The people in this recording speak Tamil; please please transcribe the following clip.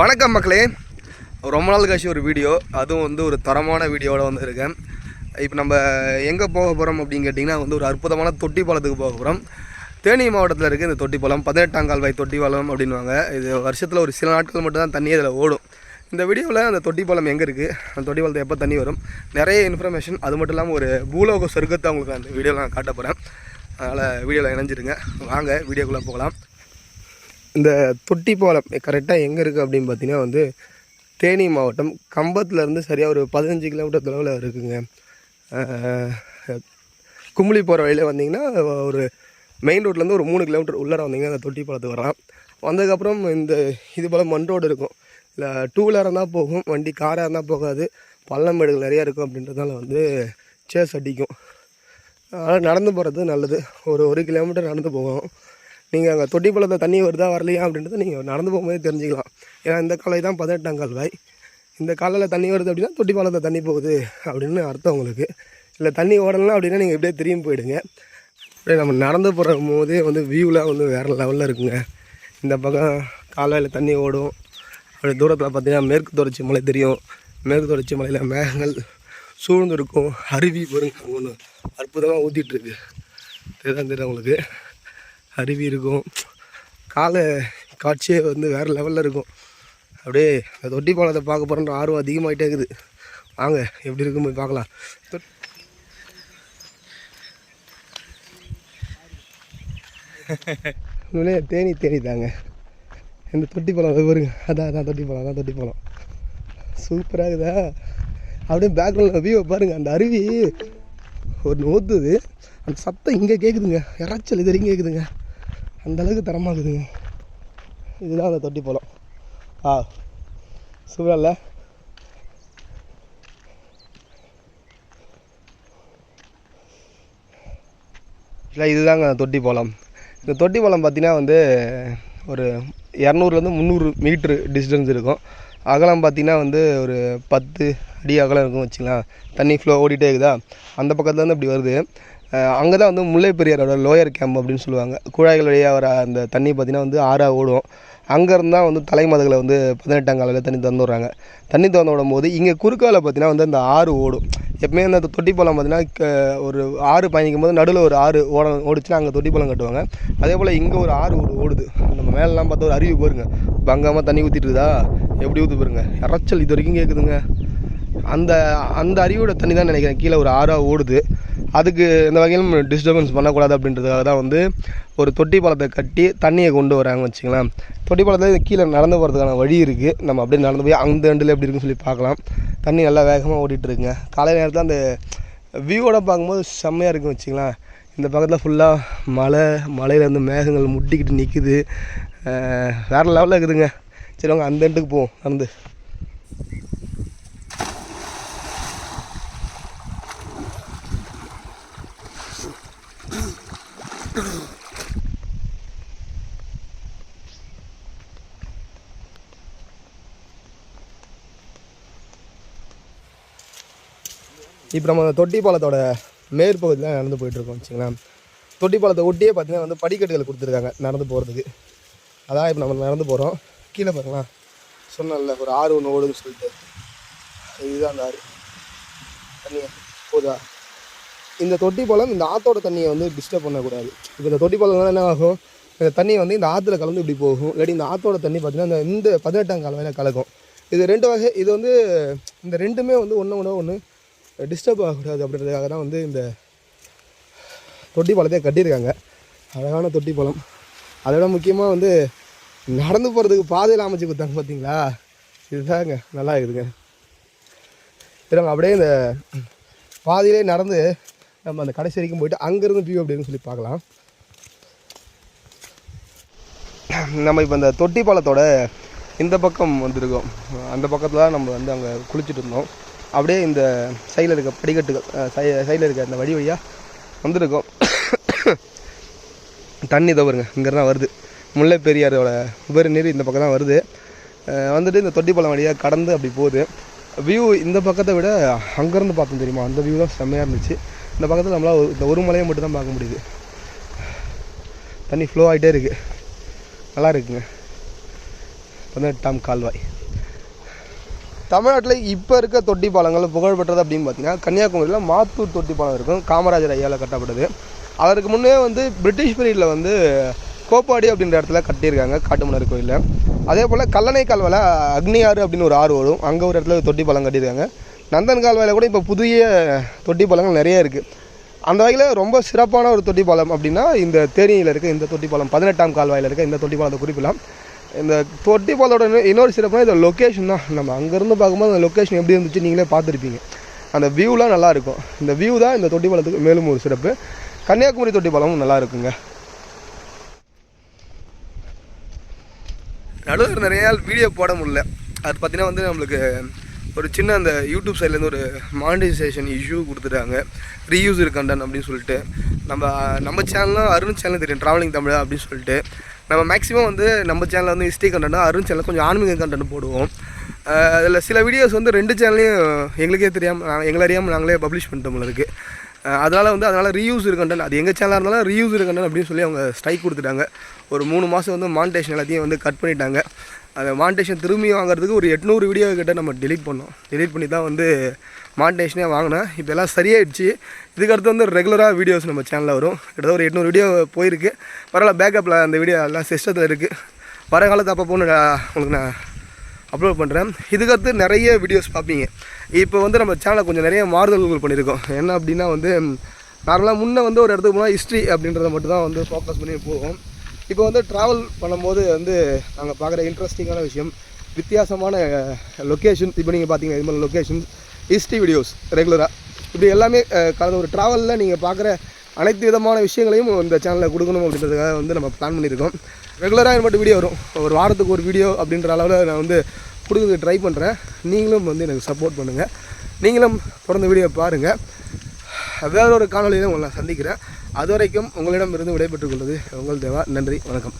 வணக்கம் மக்களே. ரொம்ப நாள் கழிச்சு ஒரு வீடியோ. அதுவும் வந்து ஒரு தரமான வீடியோவில் வந்து இருக்கேன் இப்போ நம்ம எங்கே போக போகிறோம் அப்படின்னு கேட்டிங்கன்னா வந்து ஒரு அற்புதமான தொட்டி பாலத்துக்கு போக போகிறோம் தேனி மாவட்டத்தில் இருக்குது இந்த தொட்டி பாலம். பதினெட்டாம் கால்வாய் தொட்டி பாலம் அப்படின்வாங்க இது வருஷத்தில் ஒரு சில நாட்கள் மட்டும் தான் தண்ணி அதில் ஓடும். இந்த வீடியோவில் அந்த தொட்டி பாலம் எங்கே இருக்குது அந்த தொட்டி பாலத்தை எப்போ தண்ணி வரும்? நிறைய இன்ஃபர்மேஷன் அது மட்டும் இல்லாமல் ஒரு பூலோக சொர்க்கத்தை உங்களுக்கு அந்த வீடியோவில் நான் காட்ட போகிறேன் அதனால் வீடியோவில் இணைஞ்சிருங்க. வாங்க வீடியோக்குள்ளே போகலாம். இந்த தொட்டி பாலம் கரெக்டாக எங்கே இருக்குது அப்படின்னு பார்த்தீங்கன்னா வந்து தேனி மாவட்டம் கம்பத்துலேருந்து சரியாக ஒரு பதினஞ்சு கிலோமீட்டர் தொலைவில் இருக்குதுங்க கும்பலி போகிற வழியில் வந்தீங்கன்னா ஒரு மெயின் ரோட்லேருந்து ஒரு மூணு கிலோமீட்டர் உள்ளார வந்தீங்கன்னா அந்த தொட்டி பாலத்துக்கு வரலாம். வந்ததுக்கப்புறம் இந்த இது போல் மண் ரோடு இருக்கும். இல்லை டூ வீலராக இருந்தால் போகும் வண்டி காராக இருந்தால் போகாது. பள்ளம் மேடுகள் நிறையா இருக்கும் அப்படின்றதுனால வந்து சேஸ் அடிக்கும். அதனால் நடந்து போகிறது நல்லது. ஒரு ஒரு கிலோமீட்டர் நடந்து போகும் நீங்கள் அங்கே தொட்டி பழத்தை தண்ணி வருதா வரலையா அப்படின்றத நீங்கள் நடந்து போகும்போதே தெரிஞ்சுக்கலாம். ஏன்னா இந்த காலை தான் பதினெட்டாம் கால்வாய் இந்த காலையில் தண்ணி வருது அப்படின்னா தொட்டி பாலத்தில் தண்ணி போகுது அப்படின்னு அர்த்தம் உங்களுக்கு. இல்லை தண்ணி ஓடலாம் அப்படின்னா நீங்கள் எப்படியே திரும்பி போயிடுங்க. அப்படியே நம்ம நடந்து போகிற போதே வந்து வியூலாம் வந்து வேறு லெவலில் இருக்குங்க. இந்த பக்கம் காலையில் தண்ணி ஓடும். அப்படி தூரத்தில் பார்த்தீங்கன்னா மேற்கு தொடர்ச்சி மலை தெரியும். மேற்கு தொடர்ச்சி மலையில் மேகங்கள் சூழ்ந்து இருக்கும் அருவி பாருங்க ஒன்று அற்புதமாக ஊற்றிட்டுருக்கு இதுதான் தெரியும் உங்களுக்கு? அருவி இருக்கும். காலை காட்சியே வந்து வேறு லெவலில் இருக்கும். அப்படியே அந்த தொட்டி பாலத்தை பார்க்க போகிறோன்ற ஆர்வம் அதிகமாகிட்டே இருக்குது. வாங்க எப்படி இருக்கும் போய் பார்க்கலாம். தொ- உண்மையிலே தேனி தேனி தாங்க. இந்த தொட்டி பழம் அது பாருங்க. அதான் அதான் தொட்டி பழம் அதான் தொட்டி பழம் சூப்பராக இருக்குதா? அப்படியே பேக்ரவுண்டில் வியூவை பாருங்கள் அந்த அருவி ஒரு நோத்துது. அந்த சத்தம் இங்கே கேட்குதுங்க இறைச்சல் இது வரைக்கும் கேட்குதுங்க அந்தளவுக்கு தரமாக இருக்குதுங்க இதுதான் அந்த தொட்டி பழம் ஆ சூப்பரா இல்லை? இல்லை இதுதாங்க தொட்டி பாலம். இந்த தொட்டி பாலம் பார்த்தீங்கன்னா வந்து ஒரு இரநூறுலேருந்து முந்நூறு மீட்ரு டிஸ்டன்ஸ் இருக்கும். அகலம் பார்த்தீங்கன்னா வந்து ஒரு பத்து அடி அகலம் இருக்கும் வச்சுக்கலாம் தண்ணி ஃப்ளோ ஓடிட்டே இருக்குதா? அந்த பக்கத்துலேருந்து இப்படி வருது. அங்கே தான் வந்து முல்லை பெரியாரோட லோயர் கேம்ப் அப்படின்னு சொல்லுவாங்க. குழாய்கள் வழியாக வர அந்த தண்ணி பார்த்தீங்கன்னா வந்து ஆறாக ஓடும். அங்கேருந்து தான் வந்து தலைமதுகளை வந்து பதினெட்டாம் காலையில் தண்ணி திறந்து விட்றாங்க. தண்ணி திறந்து விடும்போது இங்கே குறுக்கால பார்த்தீங்கன்னா வந்து அந்த ஆறு ஓடும். எப்பவுமே அந்த தொட்டி பழம் பார்த்தீங்கன்னா க- ஒரு ஆறு பயணிக்கும் போது நடுவில் ஒரு ஆறு ஓட ஓடிச்சுன்னா அங்கே தொட்டி கட்டுவாங்க. அதே போல் இங்கே ஒரு ஆறு ஓடு ஓடுது. நம்ம மேலெலாம் பார்த்தா ஒரு அருவி பாருங்க. பங்காமல் தண்ணி ஊற்றிட்டு இருக்குதா எப்படி ஊற்று பாருங்க? இறைச்சல் இது வரைக்கும் கேட்குதுங்க அந்த அந்த அருவியோட தண்ணி தான் நினைக்கிறேன். கீழே ஒரு ஆறாக ஓடுது. அதுக்கு இந்த வகையிலும் டிஸ்டர்பன்ஸ் பண்ணக்கூடாது அப்படின்றதுக்காக தான் வந்து ஒரு தொட்டி பாலத்தை கட்டி தண்ணியை கொண்டு வராங்க வச்சுங்களேன் தொட்டி பாலத்தில் கீழே நடந்து போகிறதுக்கான வழி இருக்குது நம்ம அப்படியே நடந்து போய் அந்த எண்டில் எப்படி இருக்குன்னு சொல்லி பார்க்கலாம். தண்ணி நல்லா வேகமாக ஓடிட்டு இருக்குங்க. காலை நேரத்தில் அந்த வியூவோட பார்க்கும்போது செம்மையாக இருக்கும் வச்சுக்கலாம் இந்த பக்கத்தில் ஃபுல்லாக மலை மலையிலேருந்து மேகங்கள் முட்டிக்கிட்டு நிற்குது வேறு லெவலில் இருக்குதுங்க. சரி அவங்க அந்த எண்டுக்கு போவோம். நடந்து. இப்போ நம்ம தொட்டி பாலத்தோட மேற்பகுதியில் நடந்து போயிட்டுருக்கோம் வச்சுங்களேன் தொட்டி பாலத்தை ஒட்டியே பார்த்தீங்கன்னா வந்து படிக்கட்டுகள் கொடுத்துருக்காங்க நடந்து போகிறதுக்கு அதான் இப்போ நம்ம நடந்து போகிறோம் கீழே பாருங்களா சொன்னேன்ல ஒரு ஆறு ஒன்று ஓடுதுன்னு சொல்லிட்டு. இதுதான் அந்த ஆறு. தண்ணி போதா? இந்த தொட்டி பழம் இந்த ஆத்தோட தண்ணியை வந்து டிஸ்டர்ப் பண்ணக்கூடாது. இப்போ இந்த தொட்டி பாலம் என்ன ஆகும்? இந்த தண்ணி வந்து இந்த ஆற்றுல கலந்து இப்படி போகும். இல்லாட்டி இந்த ஆத்தோட தண்ணி பார்த்தீங்கன்னா இந்த இந்த பதினெட்டாம் வேலை கலக்கும். இது ரெண்டு வகை இது வந்து இந்த ரெண்டுமே வந்து ஒன்று ஒன்று ஒன்று டிஸ்டர்ப் ஆகக்கூடாது அப்படின்றதுக்காக தான் வந்து இந்த தொட்டி பழத்தையே கட்டியிருக்காங்க. அழகான தொட்டி பழம் அதை விட முக்கியமாக வந்து நடந்து போகிறதுக்கு பாதையில் அமைச்சு கொடுத்தாங்க பார்த்தீங்களா இதுதாங்க நல்லா இருக்குதுங்க. இருங்க அப்படியே இந்த பாதியிலே நடந்து நம்ம அந்த கடைசி வரைக்கும் போயிட்டு அங்கேருந்து வியூ அப்படின்னு சொல்லி பார்க்கலாம். நம்ம இப்போ இந்த தொட்டி பாலத்தோட இந்த பக்கம் வந்திருக்கோம். அந்த பக்கத்தில் தான் நம்ம வந்து அங்கே குளிச்சுட்டு இருந்தோம். அப்படியே இந்த சைடில் இருக்க படிக்கட்டுகள் சை சைடில் இருக்க அந்த வழி வழியாக வந்திருக்கோம். தண்ணி தவறுங்க இங்கே தான் வருது. முல்லை பெரியாரோட உபரி நீர் இந்த பக்கம் தான் வருது. வந்துட்டு இந்த தொட்டி பாலம் வழியாக கடந்து அப்படி போகுது. வியூ இந்த பக்கத்தை விட அங்கேருந்து பார்த்தோம் தெரியுமா? அந்த வியூ தான் செம்மையாக இருந்துச்சு. இந்த பக்கத்தில் நம்மளால் ஒரு- இந்த ஒரு மலையை மட்டும் தான் பார்க்க முடியுது. தண்ணி ஃப்ளோ ஆகிட்டே இருக்குது நல்லா இருக்குங்க. பதினெட்டாம் கால்வாய். தமிழ்நாட்டில் இப்போ இருக்க தொட்டி பாலங்கள் புகழ்பெற்றது அப்படின்னு பார்த்தீங்கன்னா கன்னியாகுமரியில் மாத்தூர் தொட்டி பாலம் இருக்கும். காமராஜர் ஐயாவில் கட்டப்பட்டது. அதற்கு முன்னே வந்து பிரிட்டிஷ் பீரியடில் வந்து கோப்பாடி அப்படின்ற இடத்துல கட்டியிருக்காங்க காட்டுமன்னார் கோயிலில். அதே போல் கல்லணை கால்வாயில் அக்னியாறு அப்படின்னு ஒரு ஆறு வரும். அங்கே ஒரு இடத்துல தொட்டி பாலம் கட்டியிருக்காங்க. நந்தன் கால்வாயில் கூட இப்போ புதிய தொட்டி பாலங்கள் நிறைய இருக்குது அந்த வகையில் ரொம்ப சிறப்பான ஒரு தொட்டி பாலம் அப்படின்னா இந்த தேனியில் இருக்க இந்த தொட்டி பாலம் பதினெட்டாம் கால்வாயில் இருக்க இந்த தொட்டி பாலத்தை குறிப்பிடலாம். இந்த தொட்டி பாலத்தோட இன்னொரு- சிறப்புனா இந்த லொக்கேஷன் தான். நம்ம அங்கேருந்து பார்க்கும்போது அந்த லொக்கேஷன் எப்படி இருந்துச்சு நீங்களே பார்த்துருப்பீங்க. அந்த வியூலாம் நல்லாயிருக்கும் இந்த வியூ தான் இந்த தொட்டி பாலத்துக்கு மேலும் ஒரு சிறப்பு. கன்னியாகுமரி தொட்டி பாலமும் நல்லா இருக்குங்க. நடுவர் நிறைய வீடியோ போட முடியல. அது பார்த்தீங்கன்னா வந்து நம்மளுக்கு ஒரு சின்ன அந்த யூடியூப் சைட்லேருந்து ஒரு மானிட்டைசேஷன் இஷ்யூ கொடுத்துட்டாங்க. ரீயூசர் கண்டன் அப்படின்னு சொல்லிட்டு. நம்ம நம்ம சேனலும் அருண் சேனல் தெரியும். ட்ராவலிங் தமிழ் அப்படின்னு சொல்லிட்டு. நம்ம மேக்ஸிமம் வந்து நம்ம சேனலில் வந்து ஹிஸ்ட்ரி கண்டென்ட் அருண் சேனல் கொஞ்சம் ஆன்மீக கண்டென்ட் போடுவோம். அதில் சில வீடியோஸ் வந்து ரெண்டு சேனல்லையும் எங்களுக்கே தெரியாமல் எங்களை அறியாமல் நாங்களே பப்ளிஷ் பண்ணிட்டோம் இருக்குது அதனால் வந்து அதனால் ரீயூஸ் கண்டென்ட் அது எங்கள் சேனலாக இருந்தாலும் ரீயூஸ் கண்டென்ட் அப்படின்னு சொல்லி அவங்க ஸ்ட்ரைக் கொடுத்துட்டாங்க. ஒரு மூணு மாதம் வந்து மானிட்டேஷன் எல்லாத்தையும் வந்து கட் பண்ணிட்டாங்க. அந்த மானிட்டேஷன் திரும்பி வாங்குறதுக்கு ஒரு எட்நூறு வீடியோ கிட்ட நம்ம delete பண்ணோம். Delete பண்ணி தான் வந்து மானிட்டேஷனே வாங்கினேன். இப்போ எல்லாம் சரியாயிடுச்சு. இதுக்கடுத்து வந்து ரெகுலராக வீடியோஸ் நம்ம சேனலில் வரும். கிட்டத்தட்ட ஒரு எட்நூறு வீடியோ போயிருக்கு. பரவாயில்ல பேக்கப்பில் அந்த வீடியோ எல்லாம் சிஸ்டத்தில் இருக்குது வர காலத்து அப்போ போன்னு உங்களுக்கு நான் அப்லோட் பண்ணுறேன் இதுக்கடுத்து நிறைய வீடியோஸ் பார்ப்பீங்க. இப்போ வந்து நம்ம சேனலை கொஞ்சம் நிறைய மாறுதல்கள் பண்ணியிருக்கோம். என்ன அப்படின்னா வந்து நார்மலாக முன்னே வந்து ஒரு இடத்துக்கு போனால் ஹிஸ்ட்ரி அப்படின்றத மட்டும் தான் வந்து ஃபோக்கஸ் பண்ணி போவோம். இப்போ வந்து ட்ராவல் பண்ணும்போது வந்து நாங்கள் பார்க்குற இன்ட்ரெஸ்டிங்கான விஷயம் வித்தியாசமான லொக்கேஷன் இப்போ நீங்கள் பார்த்தீங்கன்னா இது மாதிரி லொக்கேஷன் ஹிஸ்ட்ரி வீடியோஸ் ரெகுலராக இப்படி எல்லாமே அஹ், கலந்த ஒரு ட்ராவலில் நீங்கள் பார்க்குற அனைத்து விதமான விஷயங்களையும் இந்த சேனலில் கொடுக்கணும் அப்படின்றதுக்காக வந்து நம்ம பிளான் பண்ணியிருக்கோம். ரெகுலராக இது மட்டும் வீடியோ வரும். ஒரு வாரத்துக்கு ஒரு வீடியோ அப்படின்ற அளவில் நான் வந்து கொடுக்குறதுக்கு ட்ரை பண்ணுறேன் நீங்களும் வந்து எனக்கு சப்போர்ட் பண்ணுங்கள் நீங்களும் தொடர்ந்து வீடியோ பாருங்கள் வேற ஒரு காணொலியில் உங்களை சந்திக்கிறேன். அது வரைக்கும் உங்களிடம் இருந்து விடைபெற்றுக் கொள்வது உங்கள் தேவா. நன்றி. வணக்கம்.